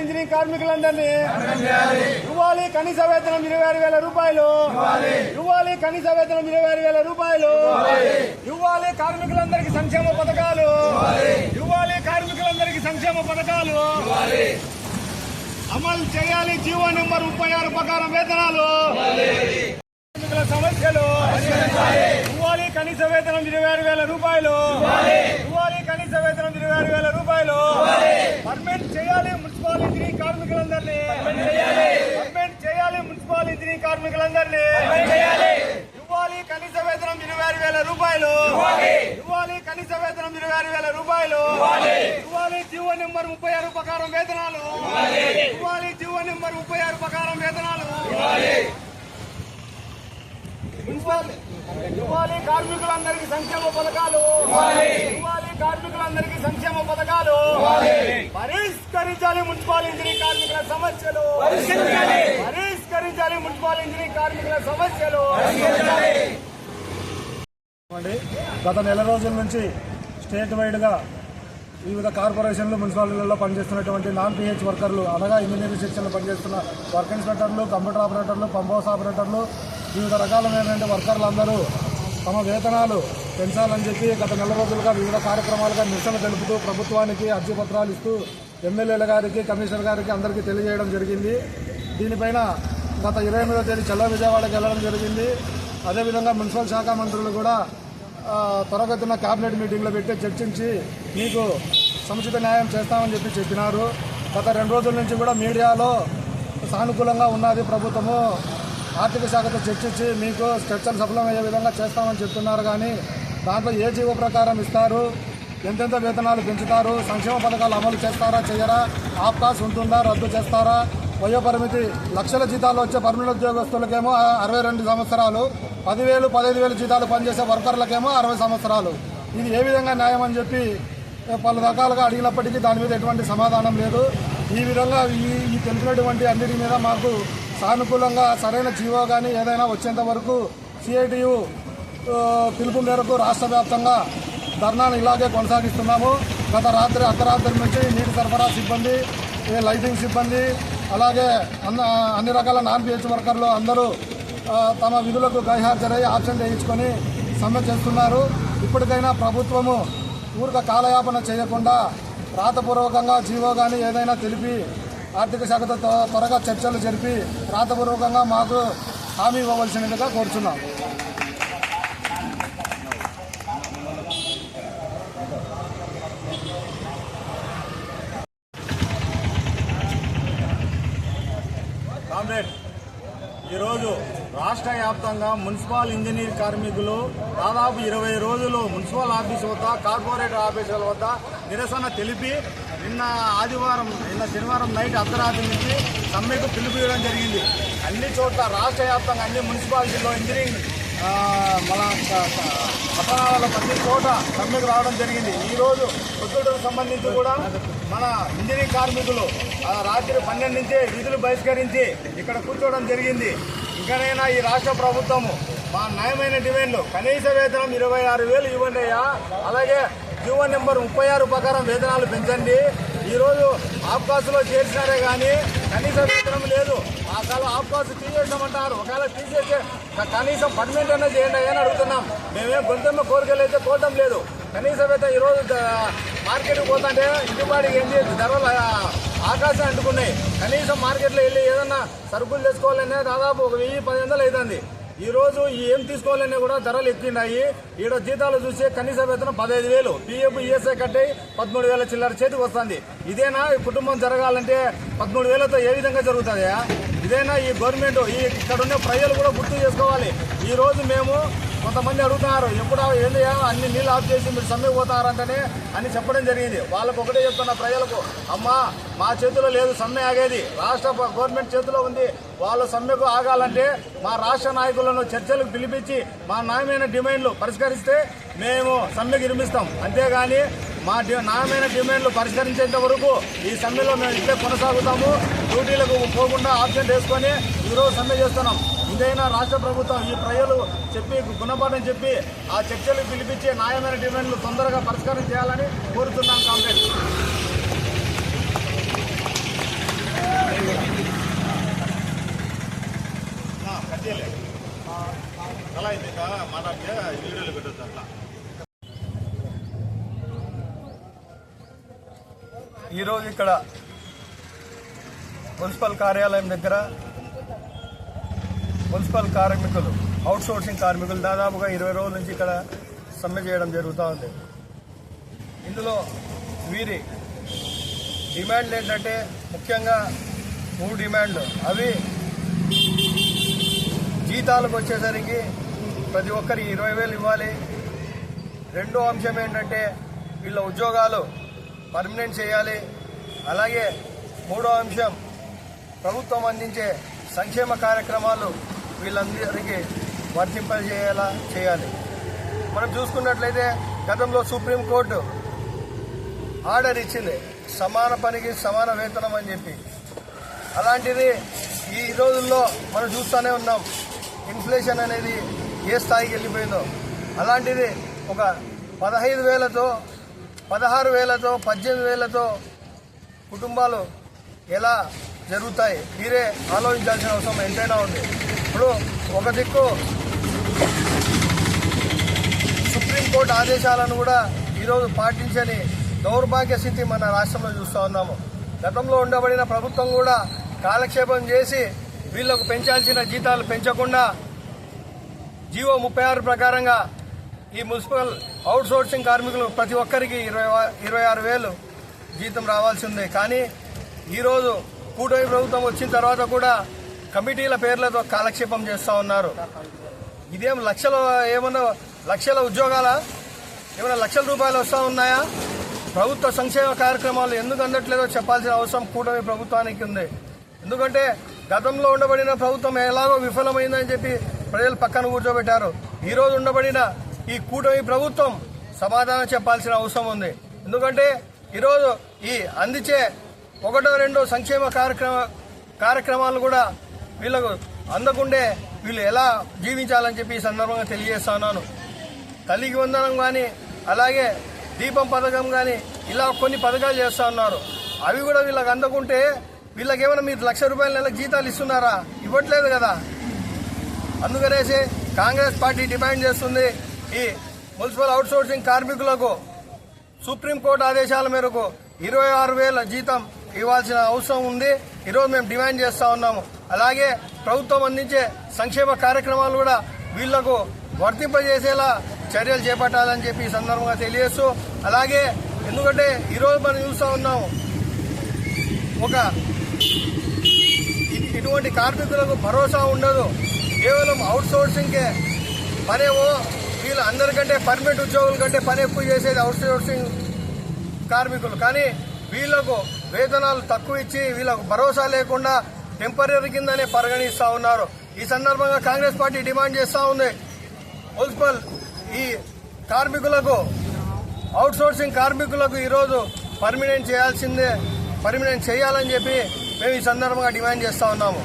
Engineering కార్మికులందరినీ ఇవ్వాలి. కనీస వేతనం ఇరవై ఆరు వేల రూపాయలు. ఇవ్వాలి. కనీస వేతనం ఇరవై ఆరు వేల రూపాయలు. ఇవ్వాలి. కార్మికులందరికీ సంక్షేమ పథకాలు. ఇవ్వాలి. కార్మికులందరికీ సంక్షేమ పథకాలు. అమలు చేయాలి. జీవో నెంబర్ ముప్పై ఆరు ప్రకారం వేతనాలు. కార్మికుల సమస్యలు. ఇవ్వాలి. కనీస వేతనం ఇరవై ఆరు వేల రూపాయలు. ఇవ్వాలి. కనీస వేతనం ఇరవై ఆరు వేల రూపాయలు. పర్మనెంట్ చేయాలి మున్సిపల్ ఇంజనీరింగ్ కార్మికులందరినీ. పర్మనెంట్ చేయాలి. మున్సిపల్ ఇంజనీరింగ్ కార్మికులందరినీ. ఇవ్వాలి కనీస వేతనం ఇరవై ఆరు వేల రూపాయలు. ఇవ్వాలి. కనీస వేతనం ఇరవై ఆరు వేల రూపాయలు. ఇవ్వాలి. జీవో నెంబర్ ముప్పై ఆరు ప్రకారం వేతనాలు. ఇవ్వాలి. జీవో నెంబర్ ముప్పై ఆరు ప్రకారం వేతనాలు. ఇవ్వాలి. కార్మికులందరికీ సంక్షేమ పథకాలు. ఇవ్వాలి. కార్మికులందరికీ సంక్షేమ పథకాలు. పరిష్కరించాలి మున్సిపల్ ఇంజనీరింగ్ కార్మికుల సమస్యలు. పరిష్కరించాలి. మున్సిపల్ ఇంజనీరింగ్ కార్మికుల సమస్యలు. గత నెల రోజుల నుంచి స్టేట్ వైడ్గా వివిధ కార్పొరేషన్లు మున్సిపాలిటీలలో పనిచేస్తున్నటువంటి నాన్ పిహెచ్ వర్కర్లు అనగా ఇంజనీరింగ్ సెక్షన్లో పనిచేస్తున్న వర్క్ ఇన్స్పెక్టర్లు కంప్యూటర్ ఆపరేటర్లు పంప్ హౌస్ ఆపరేటర్లు వివిధ రకాలైనటువంటి వర్కర్లు అందరూ తమ వేతనాలు పెంచాలని చెప్పి గత నెల రోజులుగా వివిధ కార్యక్రమాలుగా నిరసన తెలుపుతూ ప్రభుత్వానికి అర్జీ పత్రాలు ఇస్తూ ఎమ్మెల్యేల గారికి కమిషనర్ గారికి అందరికీ తెలియజేయడం జరిగింది. దీనిపైన గత ఇరవై ఎనిమిదో తేదీ చెల్ల విజయవాడకి వెళ్ళడం జరిగింది. అదేవిధంగా మున్సిపల్ శాఖ మంత్రులు కూడా త్వరగతిన క్యాబినెట్ మీటింగ్లో పెట్టి చర్చించి మీకు సముచిత న్యాయం చేస్తామని చెప్పి చెప్పినారు. గత రెండు రోజుల నుంచి కూడా మీడియాలో సానుకూలంగా ఉన్నది ప్రభుత్వము. ఆర్థిక శాఖతో చర్చించి మీకు చర్చలు సఫలమయ్యే విధంగా చేస్తామని చెప్తున్నారు. కానీ దాంట్లో ఏ జీవో ప్రకారం ఇస్తారు? ఎంతెంత వేతనాలు పెంచుతారు? సంక్షేమ పథకాలు అమలు చేస్తారా చేయరా? ఆప్కాస్ ఉంటుందా రద్దు చేస్తారా? వయోపరిమితి లక్షల జీతాలు వచ్చే పర్మనెంట్ ఉద్యోగస్తులకేమో అరవై రెండు సంవత్సరాలు పదివేలు పదహైదు వేలు జీతాలు పనిచేసే వర్కర్లకేమో అరవై సంవత్సరాలు. ఇది ఏ విధంగా న్యాయం అని చెప్పి పలు రకాలుగా అడిగినప్పటికీ దాని మీద ఎటువంటి సమాధానం లేదు. ఈ విధంగా ఈ ఈ తెలిపినటువంటి అన్నిటి మీద మాకు సానుకూలంగా సరైన జీవో కానీ ఏదైనా వచ్చేంత వరకు సిఐటియు పిలుపు మేరకు రాష్ట్ర వ్యాప్తంగా ధర్నాను ఇలాగే కొనసాగిస్తున్నాము. గత రాత్రి అర్ధరాత్రి నుంచి నీటి సరఫరా సిబ్బంది లైటింగ్ సిబ్బంది అలాగే అన్న అన్ని రకాల నాన్ పిహెచ్ వర్కర్లు అందరూ తమ విధులకు గైహాజరై ఆబ్సెంట్ వేయించుకొని సమ్మె చేస్తున్నారు. ఇప్పటికైనా ప్రభుత్వము ఊరిక కాలయాపన చేయకుండా రాతపూర్వకంగా జీవో కానీ ఏదైనా తెలిపి ఆర్థిక శాఖతో త్వ- త్వరగా చర్చలు జరిపి రాతపూర్వకంగా మాకు హామీ ఇవ్వవలసినట్టుగా కోరుచున్నాం. కామ్రేడ్ ఈరోజు రాష్ట్ర వ్యాప్తంగా మున్సిపల్ ఇంజనీర్ కార్మికులు దాదాపు ఇరవై రోజులు మున్సిపల్ ఆఫీసు వద్ద కార్పొరేట్ ఆఫీసుల వద్ద నిరసన తెలిపి నిన్న ఆదివారం నిన్న శనివారం నైట్ అర్ధరాత్రి నుంచి సమ్మెకు పిలుపుయడం జరిగింది. అన్ని చోట్ల రాష్ట్ర వ్యాప్తంగా అన్ని మున్సిపాలిటీల్లో ఇంజనీరింగ్ మన పట్టణాలలో ప్రతి చోట సమ్మెకు రావడం జరిగింది. ఈరోజు రోజు సంబంధించి కూడా మన ఇంజనీరింగ్ కార్మికులు రాత్రి పన్నెండు నుంచే విధులు బహిష్కరించి ఇక్కడ కూర్చోవడం జరిగింది. ఇంకనైనా ఈ రాష్ట్ర ప్రభుత్వము మా న్యాయమైన డిమాండ్లు కనీస వేతనం ఇరవై ఆరు వేలు ఇవ్వండి అలాగే జీవో నెంబర్ ముప్పై ఆరు ప్రకారం వేతనాలు పెంచండి. ఈరోజు ఆఫ్కాసులో చేర్చినారే కానీ కనీస వేతనం లేదు. ఆ కాలం ఆఫ్కాసు తీసేసామంటారు ఒకవేళ తీసేసే కనీసం పర్మనెంట్ అనే చేయండి అని అడుగుతున్నాం. మేమేం గొంతమ్మ కోరికలు అయితే కోరటం లేదు. కనీస వేతనం ఈరోజు మార్కెట్కి పోతుంటే ఇంటిపాడికి ఏంటి ధరలు ఆకాశం అంటుకున్నాయి. కనీసం మార్కెట్లో వెళ్ళి ఏదన్నా సరుకులు తెచ్చుకోవాలనే దాదాపు ఒక వెయ్యి పది వందలు అవుతుంది. ఈరోజు ఏం తీసుకోవాలన్నా కూడా ధరలు ఎక్కినాయి ఈడ జీతాలు చూస్తే కనీస వేతనం పదహైదు వేలు. పిఎఫ్ ఈఎస్ఐ కట్టి పదమూడు వేల చిల్లర చేతికి వస్తుంది. ఇదేనా ఈ కుటుంబం జరగాలంటే పదమూడు వేలతో ఏ విధంగా జరుగుతుందా ఇదేనా ఈ గవర్నమెంట్? ఈ ఇక్కడ ఉన్న ప్రజలు కూడా గుర్తు చేసుకోవాలి. ఈరోజు మేము కొంతమంది అడుగుతున్నారు ఎప్పుడు ఏంది అన్ని నీళ్ళు ఆఫ్ చేసి మీరు సమ్మె పోతారంటనే అని చెప్పడం జరిగింది. వాళ్ళకు ఒకటే చెప్తున్న ప్రజలకు అమ్మా మా చేతిలో లేదు సమ్మె ఆగేది. రాష్ట్ర గవర్నమెంట్ చేతిలో ఉంది. వాళ్ళు సమ్మెకు ఆగాలంటే మా రాష్ట్ర నాయకులను చర్చలకు పిలిపించి మా న్యాయమైన డిమాండ్లు పరిష్కరిస్తే మేము సమ్మెకు నిర్మిస్తాం. అంతేగాని మా డి- డిమాండ్లు పరిష్కరించేంత వరకు ఈ సమ్మెలో మేము ఇట్లే కొనసాగుతాము. డ్యూటీలకు పోకుండా ఆప్షన్ వేసుకొని ఈరోజు సమ్మె చేస్తున్నాం. ఏదైనా రాష్ట్ర ప్రభుత్వం ఈ ప్రజలు చెప్పి గుణపాఠం చెప్పి ఆ చర్చలు పిలిపించే న్యాయమైన డిమాండ్లు తొందరగా పరిష్కారం చేయాలని కోరుతున్నాం కాంగ్రెస్. అలా అయితే ఈరోజు ఇక్కడ మున్సిపల్ కార్యాలయం దగ్గర మున్సిపల్ కార్మికులు అవుట్ సోర్సింగ్ కార్మికులు దాదాపుగా ఇరవై రోజుల నుంచి ఇక్కడ సమ్మె చేయడం జరుగుతూ ఉంది. ఇందులో వీరి డిమాండ్లు ఏంటంటే ముఖ్యంగా మూడు డిమాండ్లు. అవి జీతాలకు వచ్చేసరికి ప్రతి ఒక్కరికి ఇరవై వేలు ఇవ్వాలి. రెండో అంశం ఏంటంటే వీళ్ళ ఉద్యోగాలు పర్మనెంట్ చేయాలి. అలాగే మూడో అంశం ప్రభుత్వం అందించే సంక్షేమ కార్యక్రమాలు వీళ్ళందరికీ వర్తింపజేయాలా చేయాలి. మనం చూసుకున్నట్లయితే గతంలో సుప్రీంకోర్టు ఆర్డర్ ఇచ్చింది సమాన పనికి సమాన వేతనం అని చెప్పి. అలాంటిది ఈ రోజుల్లో మనం చూస్తూనే ఉన్నాం ఇన్ఫ్లేషన్ అనేది ఏ స్థాయికి వెళ్ళిపోయిందో. అలాంటిది ఒక పదహైదు వేలతో పదహారు వేలతో పద్దెనిమిది వేలతో కుటుంబాలు ఎలా జరుగుతాయి మీరే ఆలోచించాల్సిన అవసరం ఎంతైనా ఉంది. ఇప్పుడు ఒక దిక్కు సుప్రీంకోర్టు ఆదేశాలను కూడా ఈరోజు పాటించని దౌర్భాగ్య స్థితి మన రాష్ట్రంలో చూస్తూ ఉన్నాము. గతంలో ఉండబడిన ప్రభుత్వం కూడా కాలక్షేపం చేసి వీళ్ళకు పెంచాల్సిన జీతాలు పెంచకుండా జీవో ముప్పై ఆరు ప్రకారంగా ఈ మున్సిపల్ అవుట్సోర్సింగ్ కార్మికులు ప్రతి ఒక్కరికి ఇరవై ఇరవై ఆరు వేలు జీతం రావాల్సి ఉంది. కానీ ఈరోజు కూటమి ప్రభుత్వం వచ్చిన తర్వాత కూడా కమిటీల పేర్లతో కాలక్షేపం చేస్తూ ఉన్నారు. ఇదేం లక్షల ఏమన్నా లక్షల ఉద్యోగాల? ఏమైనా లక్షల రూపాయలు వస్తూ ఉన్నాయా? ప్రభుత్వ సంక్షేమ కార్యక్రమాలు ఎందుకు అందట్లేదో చెప్పాల్సిన అవసరం కూటమి ప్రభుత్వానికి ఉంది. ఎందుకంటే గతంలో ఉండబడిన ప్రభుత్వం ఎలాగో విఫలమైందని చెప్పి ప్రజలు పక్కన కూర్చోబెట్టారు. ఈరోజు ఉండబడిన ఈ కూటమి ప్రభుత్వం సమాధానం చెప్పాల్సిన అవసరం ఉంది. ఎందుకంటే ఈరోజు ఈ అందించే ఒకటో రెండో సంక్షేమ కార్యక్రమ కార్యక్రమాలు కూడా వీళ్ళకు అందకుండే వీళ్ళు ఎలా జీవించాలని చెప్పి ఈ సందర్భంగా తెలియజేస్తున్నాను. తల్లికి వందనం కానీ అలాగే దీపం పథకం కానీ ఇలా కొన్ని పథకాలు చేస్తూ ఉన్నారు. అవి కూడా వీళ్ళకి అందకుంటే వీళ్ళకి ఏమైనా మీరు లక్ష రూపాయల నెలకు జీతాలు ఇస్తున్నారా? ఇవ్వట్లేదు కదా. అందుకనేసి కాంగ్రెస్ పార్టీ డిమాండ్ చేస్తుంది ఈ మున్సిపల్ అవుట్సోర్సింగ్ కార్మికులకు సుప్రీంకోర్టు ఆదేశాల మేరకు ఇరవై ఆరు వేల జీతం ఇవ్వాల్సిన అవసరం ఉంది. ఈరోజు మేము డిమాండ్ చేస్తూ ఉన్నాము. అలాగే ప్రభుత్వం అందించే సంక్షేమ కార్యక్రమాలు కూడా వీళ్ళకు వర్తింపజేసేలా చర్యలు చేపట్టాలని చెప్పి ఈ సందర్భంగా తెలియజేస్తూ అలాగే ఎందుకంటే ఈరోజు మనం చూస్తూ ఉన్నాము ఒక ఇటువంటి కార్మికులకు భరోసా ఉండదు. కేవలం అవుట్ సోర్సింగ్కే పనేమో వీళ్ళు అందరికంటే పర్మనెంట్ ఉద్యోగుల కంటే పని ఎక్కువ చేసేది అవుట్ సోర్సింగ్ కార్మికులు. కానీ వీళ్ళకు వేతనాలు తక్కువ ఇచ్చి వీళ్ళకు భరోసా లేకుండా టెంపరీ కిందనే పరిగణిస్తూ ఉన్నారు. ఈ సందర్భంగా కాంగ్రెస్ పార్టీ డిమాండ్ చేస్తూ ఉంది. మున్సిపల్ ఈ కార్మికులకు అవుట్ సోర్సింగ్ కార్మికులకు ఈరోజు పర్మినెంట్ చేయాల్సిందే పర్మినెంట్ చేయాలని చెప్పి మేము ఈ సందర్భంగా డిమాండ్ చేస్తూ ఉన్నాము.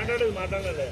మాట్లాడలేదు మాట్లాడలేదు.